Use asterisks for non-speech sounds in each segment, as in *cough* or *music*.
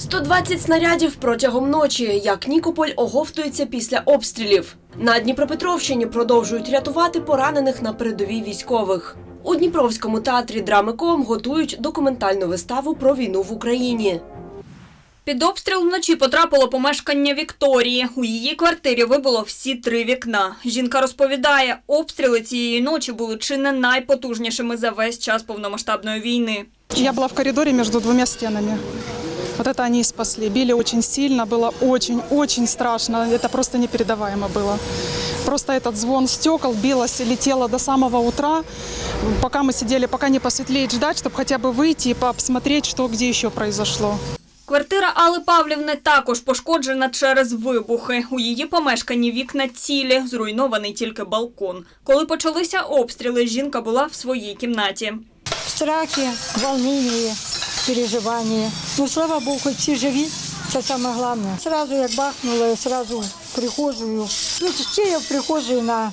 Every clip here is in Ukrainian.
120 снарядів протягом ночі, як Нікополь оговтується після обстрілів. На Дніпропетровщині продовжують рятувати поранених на передовій військових. У Дніпровському театрі драми Ком готують документальну виставу про війну в Україні. Під обстріл вночі потрапило помешкання Вікторії. У її квартирі вибуло всі три вікна. Жінка розповідає, обстріли цієї ночі були чи не найпотужнішими за весь час повномасштабної війни. Я была в коридоре между двумя стенами. Вот это они и спасли. Били очень сильно, было очень-очень страшно. Это просто непередаваемо было. Просто этот звон стекол билось и летело до самого утра, пока мы сидели, пока не посветлеет, ждать, чтобы хотя бы выйти и посмотреть, что где еще произошло. Квартира Алли Павлівни також пошкоджена через вибухи. У її помешканні вікна цілі, зруйнований тільки балкон. Коли почалися обстріли, жінка була в своїй кімнаті. в страхе, волнении, переживании. Ну, слава Богу, хоть все живи, это самое главное. Сразу я бахнула, и сразу в прихожую. Ну, все я в прихожей на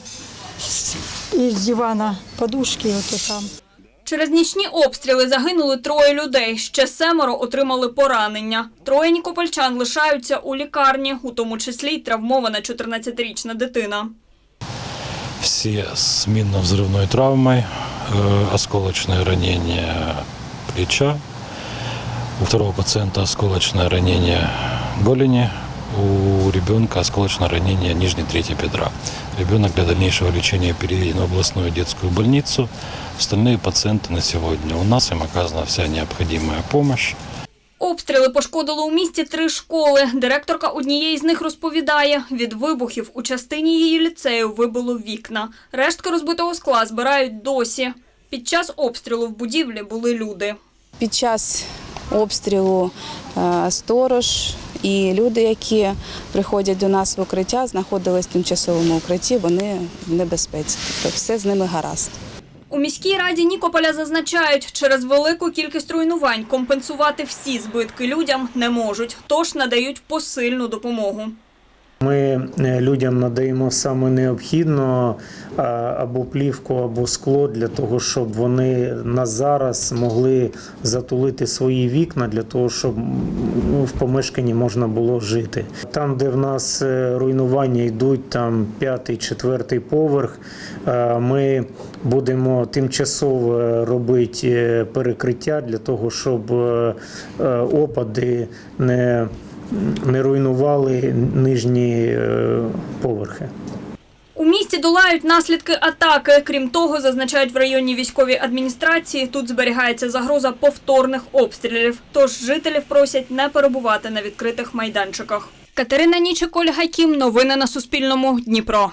из дивана подушки, вот и там. Через нічні обстріли загинули троє людей. Ще семеро отримали поранення. Троє нікопольчан лишаються у лікарні, у тому числі й травмована 14-річна дитина. все с минно-взрывной травмой, э, осколочное ранение плеча. У второго пациента осколочное ранение голени, у ребенка осколочное ранение нижней трети бедра. Ребенок для дальнейшего лечения переведен в областную детскую больницу. Остальные пациенты на сегодня у нас, им оказана вся необходимая помощь. Обстріли пошкодили у місті три школи. Директорка однієї з них розповідає, від вибухів у частині її ліцею вибило вікна. Рештки розбитого скла збирають досі. Під час обстрілу в будівлі були люди. Під час обстрілу е, сторож і люди, які приходять до нас в укриття, знаходились в тимчасовому укритті, вони в небезпеці. Тобто все з ними гаразд. У міській раді Нікополя зазначають, через велику кількість руйнувань компенсувати всі збитки людям не можуть, тож надають посильну допомогу. Ми е, людям надаємо саме необхідно або плівку, або скло для того, щоб вони на зараз могли затулити свої вікна для того, щоб ну, в помешканні можна було жити. Там, де в нас е, руйнування йдуть, там п'ятий, четвертий поверх. Ми будемо тимчасово робити е, перекриття для того, щоб опади не не руйнували нижні е, поверхи. У місті долають наслідки атаки. Крім того, зазначають в районній військовій адміністрації, тут зберігається загроза повторних обстрілів. Тож жителів просять не перебувати на відкритих майданчиках. Катерина Нічик, Ольга Кім. Новини на Суспільному. Дніпро.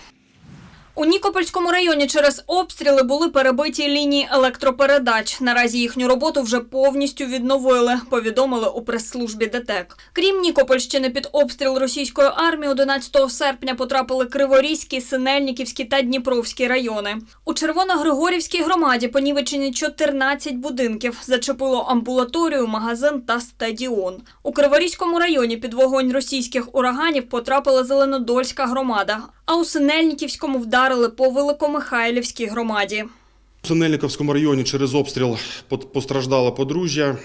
У Нікопольському районі через обстріли були перебиті лінії електропередач. Наразі їхню роботу вже повністю відновили, повідомили у прес-службі ДТЕК. Крім Нікопольщини, під обстріл російської армії 11 серпня потрапили Криворізький, Синельниківський та Дніпровський райони. У Червоногригорівській громаді понівечені 14 будинків. Зачепило амбулаторію, магазин та стадіон. У Криворізькому районі під вогонь російських ураганів потрапила Зеленодольська громада, а у Синельниківському вдарили по Великомихайлівській громаді. У Синельниковському районі через обстріл постраждало подружжя.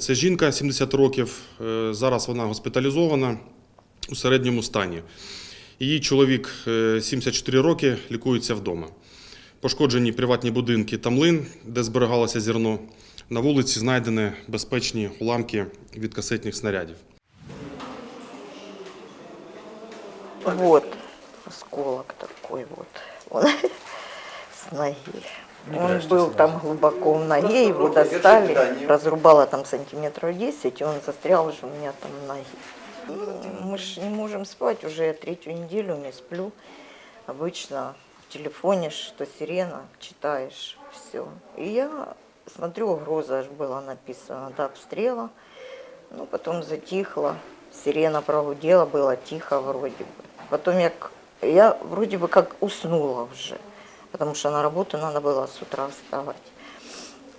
Це жінка 70 років. Е, Зараз вона госпіталізована у середньому стані. Її чоловік е, 74 роки лікується вдома. Пошкоджені приватні будинки та млин, де зберігалося зерно. На вулиці знайдені безпечні уламки від касетних снарядів. Вот осколок такой вот. Он *laughs* с ноги. Он был там глубоко в ноге, его достали, разрубало там сантиметров 10, и он застрял уже у меня там в ноге. Мы же не можем спать, уже я третью неделю не сплю. Обычно в телефоне что сирена, читаешь, все. И я смотрю, угроза аж была написана до обстрела. Ну, потом затихло, сирена прогудела, было тихо вроде бы. Потом я, я вроде бы как уснула уже, потому что на работу надо было с утра вставать.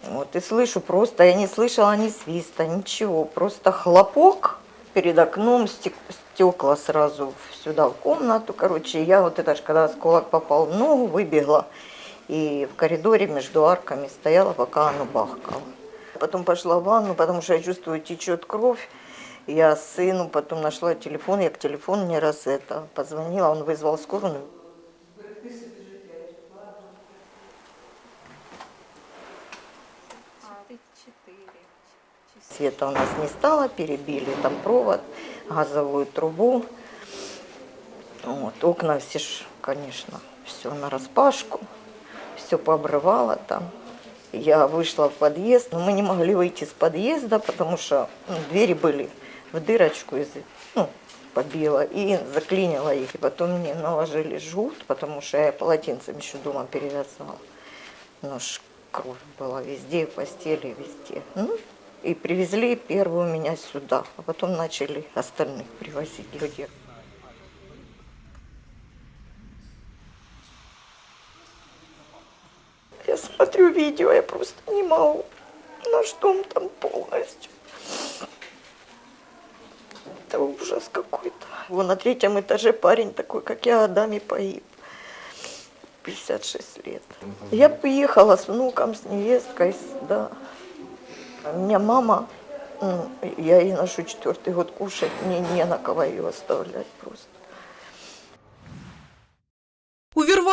Вот, и слышу просто, я не слышала ни свиста, ничего, просто хлопок перед окном, стек- стекла сразу сюда в комнату, короче, я вот это ж, когда осколок попал в ногу, выбегла, и в коридоре между арками стояла, пока оно бахкало. Потом пошла в ванну, потому что я чувствую, течет кровь. Я сыну потом нашла телефон, я к телефону не раз это позвонила, он вызвал скорую. Света у нас не стало, перебили там провод, газовую трубу. Вот, окна все ж, конечно, все на распашку, все пообрывало там. Я вышла в подъезд, но мы не могли выйти с подъезда, потому что ну, двери были в дырочку, из, ну, побила и заклинила их. И потом мне наложили жгут, потому что я полотенцем еще дома перевязала. Ну, ж кровь была везде, в постели, везде. Ну, и привезли первую меня сюда, а потом начали остальных привозить людей. Я смотрю видео, я просто не могу. Наш дом там полностью. Это ужас какой-то. Вон на третьем этаже парень такой, как я, Адаме погиб. 56 лет. Я приехала с внуком, с невесткой, да. У меня мама, ну, я ей ношу четвертый год кушать, мне не на кого ее оставлять просто.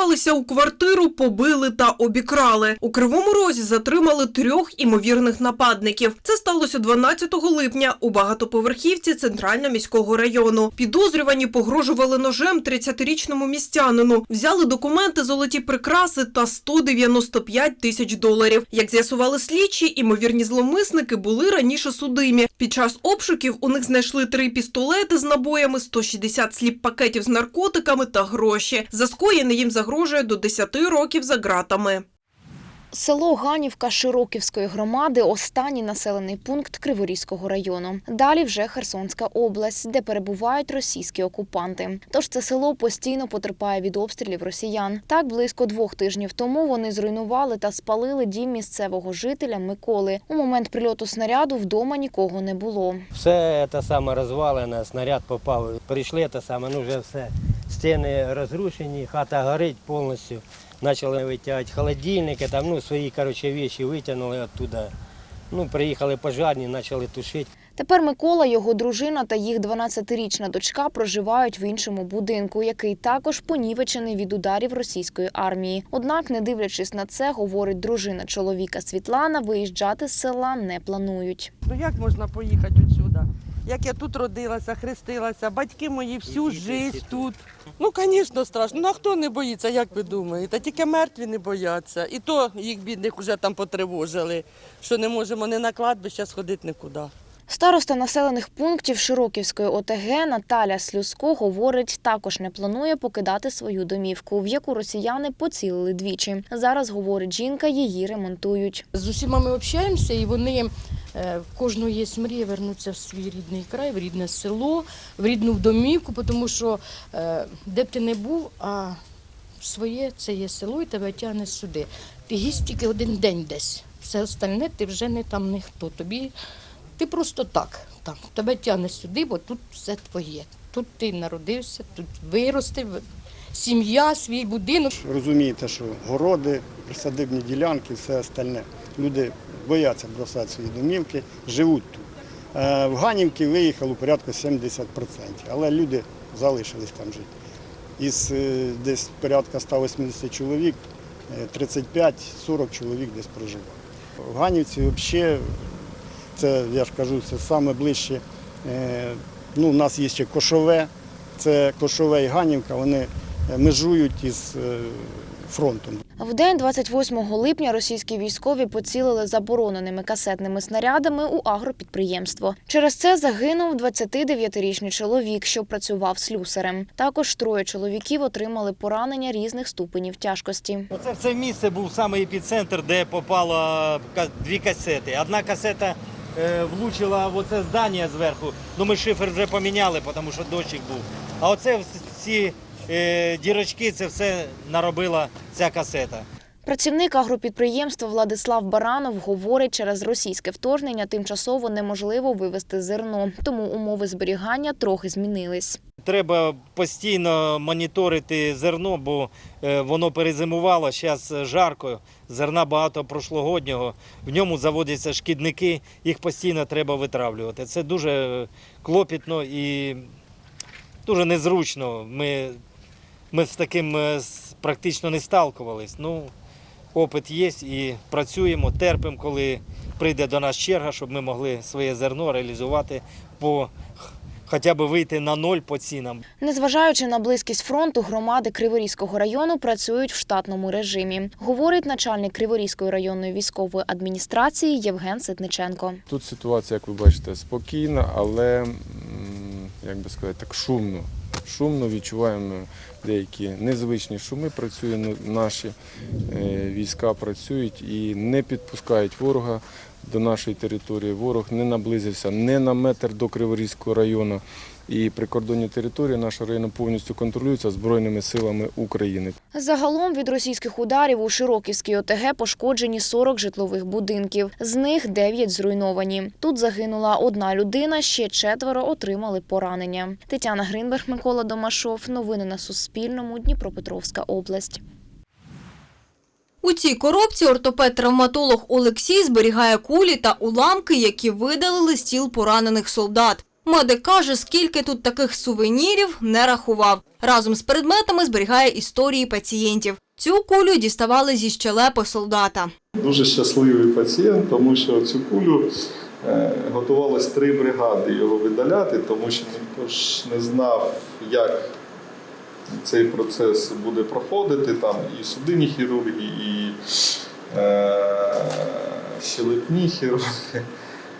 Увірвалися у квартиру, побили та обікрали. У Кривому Розі затримали трьох імовірних нападників. Це сталося 12 липня у багатоповерхівці центрально-міського району. Підозрювані погрожували ножем 30-річному містянину. Взяли документи, золоті прикраси та 195 тисяч доларів. Як з'ясували слідчі, імовірні зловмисники були раніше судимі. Під час обшуків у них знайшли три пістолети з набоями, 160 сліп-пакетів з наркотиками та гроші. За скоєне їм загрожує до 10 років за ґратами. Село Ганівка Широківської громади останній населений пункт Криворізького району. Далі вже Херсонська область, де перебувають російські окупанти. Тож це село постійно потерпає від обстрілів росіян. Так близько двох тижнів тому вони зруйнували та спалили дім місцевого жителя Миколи. У момент прильоту снаряду вдома нікого не було. Все те саме розвалене, снаряд попав. Прийшли те саме, ну вже все. Стіни розрушені, хата горить повністю. Почали витягати холодильники, там, ну, свої коротше, віші витягнули оттуда. Ну, приїхали пожарні, почали тушити. Тепер Микола, його дружина та їх 12-річна дочка проживають в іншому будинку, який також понівечений від ударів російської армії. Однак, не дивлячись на це, говорить дружина чоловіка Світлана, виїжджати з села не планують. Ну як можна поїхати відсюди? Як я тут родилася, хрестилася, батьки мої всю життя тут. Ну, звісно, страшно. Ну а хто не боїться, як ви думаєте? Тільки мертві не бояться. І то їх бідних вже там потривожили, що не можемо не на кладбище сходити нікуди. Староста населених пунктів Широківської ОТГ Наталя Слюско говорить, також не планує покидати свою домівку, в яку росіяни поцілили двічі. Зараз говорить жінка, її ремонтують. З усіма ми общаємося, і вони в кожного є мрія вернутися в свій рідний край, в рідне село, в рідну домівку, тому що е, де б ти не був, а своє це є село і тебе тягне сюди. Ти гість тільки один день десь. Все остальне ти вже не там ніхто. Тобі ти просто так. там. Тебе тягне сюди, бо тут все твоє. Тут ти народився, тут виростив, сім'я, свій будинок. Розумієте, що городи, присадибні ділянки, все остальне. Люди бояться бросати свої домівки, живуть тут. Е, В Ганівки виїхало порядку 70%, але люди залишились там жити. Із е, десь порядка 180 чоловік, е, 35-40 чоловік десь проживає. В Ганівці взагалі, це я ж кажу, це саме ближче. е, Ну, у нас є ще Кошове, це Кошове і Ганівка, вони е, межують із е, фронтом. В день 28 липня російські військові поцілили забороненими касетними снарядами у агропідприємство. Через це загинув 29-річний чоловік, що працював слюсарем. Також троє чоловіків отримали поранення різних ступенів тяжкості. Оце це місце був саме епіцентр, де попало дві касети. Одна касета е, влучила в оце здання зверху. Ну ми шифер вже поміняли, тому що дощик був. А оце вс- ці е, дірочки, це все наробила ця касета. Працівник агропідприємства Владислав Баранов говорить, через російське вторгнення тимчасово неможливо вивезти зерно, тому умови зберігання трохи змінились. Треба постійно моніторити зерно, бо е, воно перезимувало, зараз жарко, зерна багато прошлогоднього, в ньому заводяться шкідники, їх постійно треба витравлювати. Це дуже клопітно і дуже незручно. Ми, ми з таким е, практично не сталкувались. Ну, опит є і працюємо, терпимо, коли прийде до нас черга, щоб ми могли своє зерно реалізувати по хоча б вийти на ноль по цінам. Незважаючи на близькість фронту, громади Криворізького району працюють в штатному режимі, говорить начальник Криворізької районної військової адміністрації Євген Ситниченко. Тут ситуація, як ви бачите, спокійна, але як би сказати, так шумно. Шумно відчуваємо деякі незвичні шуми. Працюють ну, наші е, війська працюють і не підпускають ворога до нашої території. Ворог не наблизився не на метр до Криворізького району. І прикордонні території нашого району повністю контролюються Збройними силами України. Загалом від російських ударів у Широківській ОТГ пошкоджені 40 житлових будинків. З них 9 зруйновані. Тут загинула одна людина, ще четверо отримали поранення. Тетяна Гринберг, Микола Домашов. Новини на Суспільному. Дніпропетровська область. У цій коробці ортопед-травматолог Олексій зберігає кулі та уламки, які видалили з тіл поранених солдат. Медик каже, скільки тут таких сувенірів не рахував. Разом з предметами зберігає історії пацієнтів. Цю кулю діставали зі щелепи солдата. Дуже щасливий пацієнт, тому що цю кулю е, готувалось три бригади його видаляти, тому що ніхто ж не знав, як цей процес буде проходити. Там і судинні хірурги, і е, щелепні хірурги.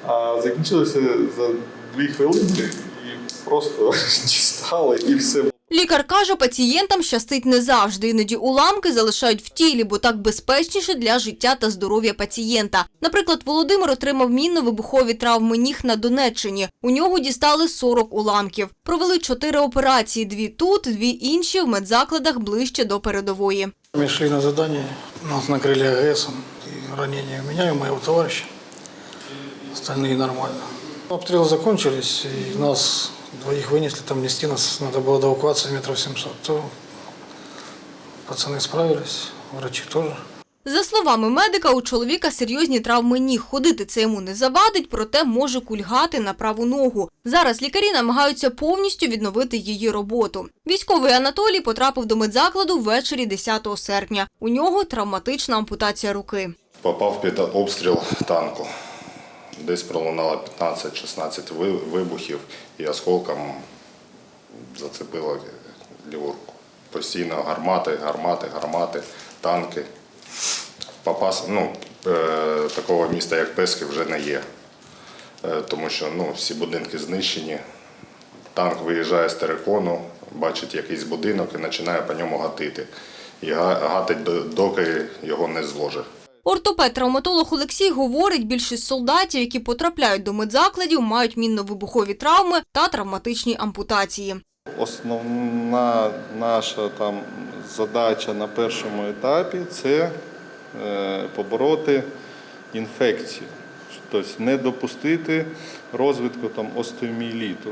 А закінчилося за дві хвилини і просто *laughs* дістали і все. Лікар каже, пацієнтам щастить не завжди. Іноді уламки залишають в тілі, бо так безпечніше для життя та здоров'я пацієнта. Наприклад, Володимир отримав мінно-вибухові травми ніг на Донеччині. У нього дістали 40 уламків. Провели чотири операції: дві тут, дві інші в медзакладах ближче до передової. Мы шли на задание, нас накрыли АГСом, и ранения у меня и у моего товарища. Остальные нормально. Обстрелы закончились, и нас двоих вынесли, там нести нас надо было до эвакуации метров 700. То пацаны справились, врачи тоже. За словами медика, у чоловіка серйозні травми ніг. Ходити це йому не завадить, проте може кульгати на праву ногу. Зараз лікарі намагаються повністю відновити її роботу. Військовий Анатолій потрапив до медзакладу ввечері 10 серпня. У нього травматична ампутація руки. Попав під обстріл танку. Десь пролунало 15-16 вибухів і осколком зацепило ліву. Постійно гармати, гармати, гармати, танки. Попас, ну, е, такого міста, як Пески, вже не є. Е, тому що ну, всі будинки знищені. Танк виїжджає з терикону, бачить якийсь будинок і починає по ньому гатити. І гатить, доки його не зложить. Ортопед-травматолог Олексій говорить, більшість солдатів, які потрапляють до медзакладів, мають мінно-вибухові травми та травматичні ампутації. Основна наша там задача на першому етапі це е, побороти інфекцію, тобто не допустити розвитку там остеоміеліту.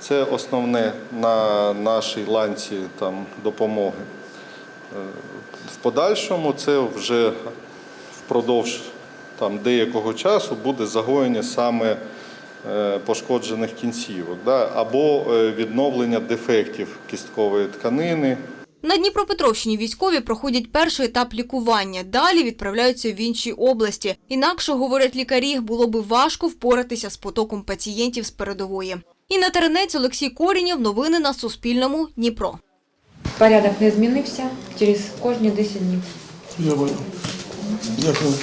Це основне на нашій ланці там, допомоги. В подальшому це вже впродовж там, деякого часу буде загоєння саме е, пошкоджених кінцівок да, або е, відновлення дефектів кісткової тканини. На Дніпропетровщині військові проходять перший етап лікування. Далі відправляються в інші області. Інакше, говорять лікарі, було би важко впоратися з потоком пацієнтів з передової. Інна Теренець, Олексій Корінєв. Новини на Суспільному. Дніпро. Порядок не змінився через кожні 10 днів. Дякую.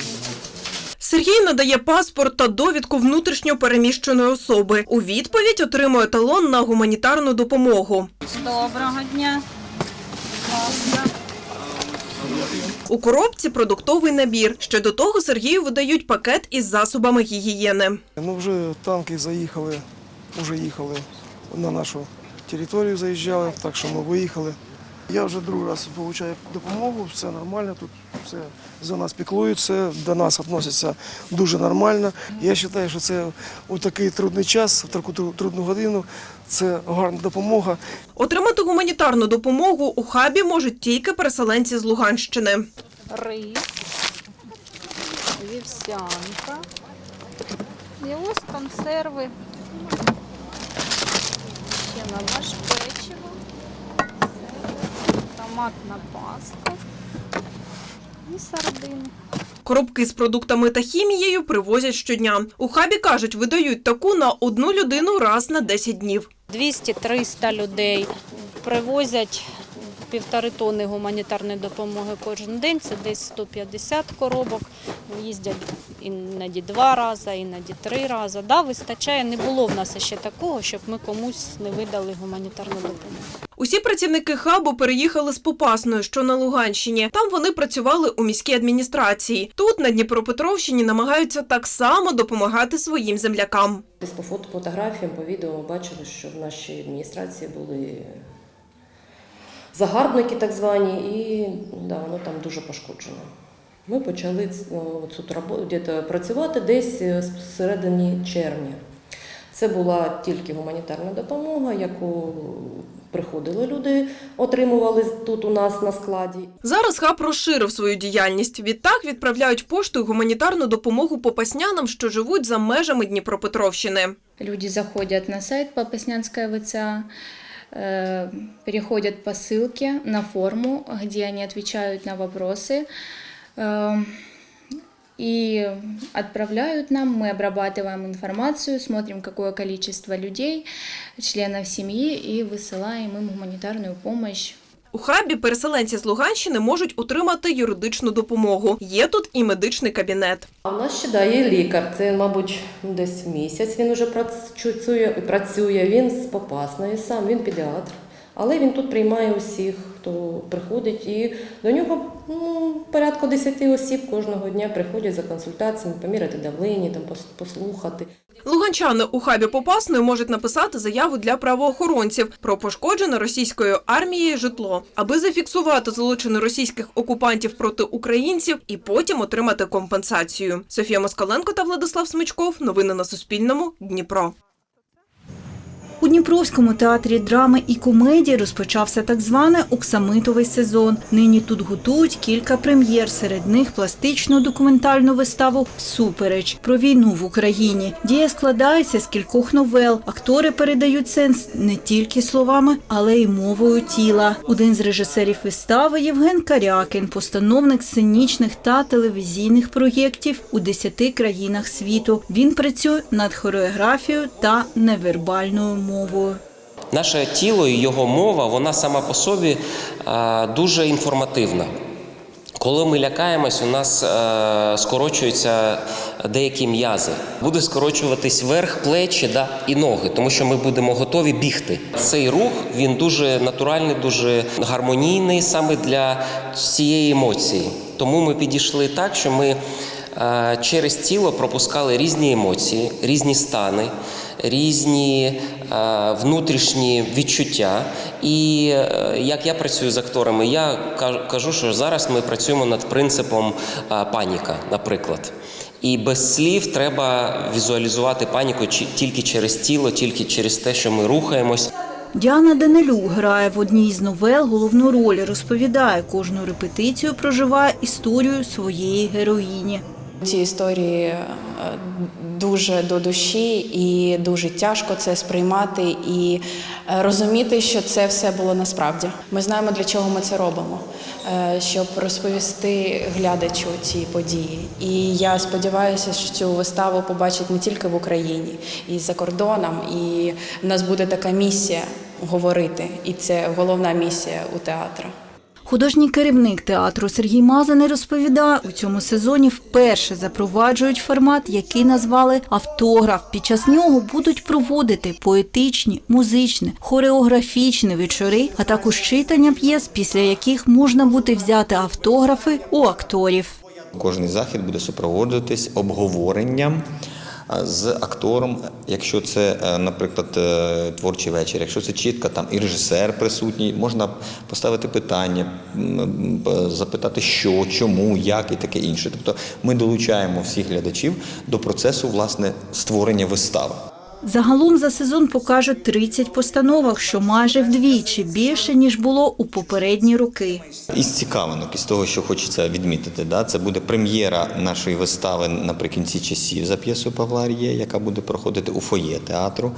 Сергій надає паспорт та довідку внутрішньо переміщеної особи. У відповідь отримує талон на гуманітарну допомогу. Доброго дня. У коробці продуктовий набір. Ще до того Сергію видають пакет із засобами гігієни. Ну вже танки заїхали, вже їхали на нашу територію, заїжджали, так що ми виїхали. Я вже другий раз отримую допомогу, все нормально, тут все за нас піклуються, до нас відносяться дуже нормально. Я вважаю, що це у такий трудний час, в таку трудну годину, це гарна допомога. Отримати гуманітарну допомогу у хабі можуть тільки переселенці з Луганщини. рис, вівсянка. І ось консерви. Ще лаваш, печиво, томатна паста і сардини. Коробки з продуктами та хімією привозять щодня. У хабі кажуть, видають таку на одну людину раз на 10 днів. 200-300 людей привозять півтори тонни гуманітарної допомоги кожен день. Це десь 150 коробок. Їздять іноді два рази, іноді три рази. Да, вистачає. Не було в нас ще такого, щоб ми комусь не видали гуманітарну допомогу. Усі працівники хабу переїхали з Попасної, що на Луганщині. Там вони працювали у міській адміністрації. Тут на Дніпропетровщині намагаються так само допомагати своїм землякам. По фото, фотографіям, по відео бачили, що в нашій адміністрації були загарбники так звані, і да, воно там дуже пошкоджено. Ми почали цю працювати десь з середині червня. Це була тільки гуманітарна допомога, яку приходили люди, отримували тут у нас на складі. Зараз хаб розширив свою діяльність. Відтак відправляють поштою гуманітарну допомогу попаснянам, що живуть за межами Дніпропетровщини. Люди заходят на сайт Попаснянская ВЦА, переходят по ссылке на форму, где они отвечают на вопросы э, и отправляют нам. Мы обрабатываем информацию, смотрим, какое количество людей, членов семьи и высылаем им гуманитарную помощь. У хабі переселенці з Луганщини можуть отримати юридичну допомогу. Є тут і медичний кабінет. А у нас ще да, є лікар. Це, мабуть, десь місяць він вже працює, працює. Він з Попасної сам, він педіатр. Але він тут приймає усіх, хто приходить, і до нього ну, порядку 10 осіб кожного дня приходять за консультаціями, поміряти давлення, там послухати. Луганчани у хабі Попасної можуть написати заяву для правоохоронців про пошкоджене російською армією житло, аби зафіксувати злочини російських окупантів проти українців і потім отримати компенсацію. Софія Москаленко та Владислав Смичков. Новини на Суспільному. Дніпро. У Дніпровському театрі драми і комедії розпочався так званий оксамитовий сезон. Нині тут готують кілька прем'єр. Серед них пластичну документальну виставу Супереч про війну в Україні. Дія складається з кількох новел. Актори передають сенс не тільки словами, але й мовою тіла. Один з режисерів вистави Євген Карякин, постановник сценічних та телевізійних проєктів у десяти країнах світу. Він працює над хореографією та невербальною мовою. Наше тіло і його мова, вона сама по собі е, дуже інформативна. Коли ми лякаємось, у нас е, скорочуються деякі м'язи. Буде скорочуватись верх, плечі да, і ноги, тому що ми будемо готові бігти. Цей рух він дуже натуральний, дуже гармонійний саме для цієї емоції. Тому ми підійшли так, що ми е, через тіло пропускали різні емоції, різні стани, різні е, внутрішні відчуття. І е, як я працюю з акторами, я кажу- що зараз ми працюємо над принципом е, паніка, наприклад. І без слів треба візуалізувати паніку тільки через тіло, тільки через те, що ми рухаємось. Діана Данилюк грає в одній з новел головну роль. Розповідає, кожну репетицію проживає історію своєї героїні. Ці історії е, дуже до душі і дуже тяжко це сприймати і е, розуміти, що це все було насправді. Ми знаємо, для чого ми це робимо, е, щоб розповісти глядачу ці події. І я сподіваюся, що цю виставу побачать не тільки в Україні, і за кордоном. І в нас буде така місія говорити, і це головна місія у театру. Художній керівник театру Сергій Мазаний розповідає, у цьому сезоні вперше запроваджують формат, який назвали автограф. Під час нього будуть проводити поетичні, музичні, хореографічні вечори, а також читання п'єс, після яких можна буде взяти автографи у акторів. Кожний захід буде супроводжуватись обговоренням з актором, якщо це, е, наприклад, е, творчий вечір, якщо це чітко, там і режисер присутній, можна поставити питання, запитати, що, чому, як і таке інше. Тобто ми долучаємо всіх глядачів до процесу власне створення вистави. Загалом за сезон покажуть 30 постановок, що майже вдвічі більше, ніж було у попередні роки. Із цікавинок, із того, що хочеться відмітити, да, це буде прем'єра нашої вистави наприкінці часів за п'єсою Павла Ар'є, яка буде проходити у фоє театру.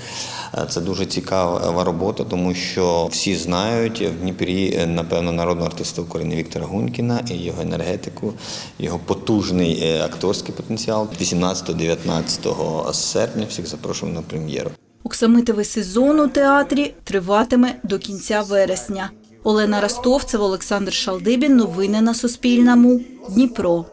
Е, Це дуже цікава робота, тому що всі знають в Дніпрі, е, напевно, народного артиста України Віктора Гунькіна і його енергетику, його потужний е, акторський потенціал. 18-19 серпня всіх запрошую на прем'єру. Оксамитовий сезон у театрі триватиме до кінця вересня. Олена Ростовцева, Олександр Шалдибін. Новини на Суспільному. Дніпро.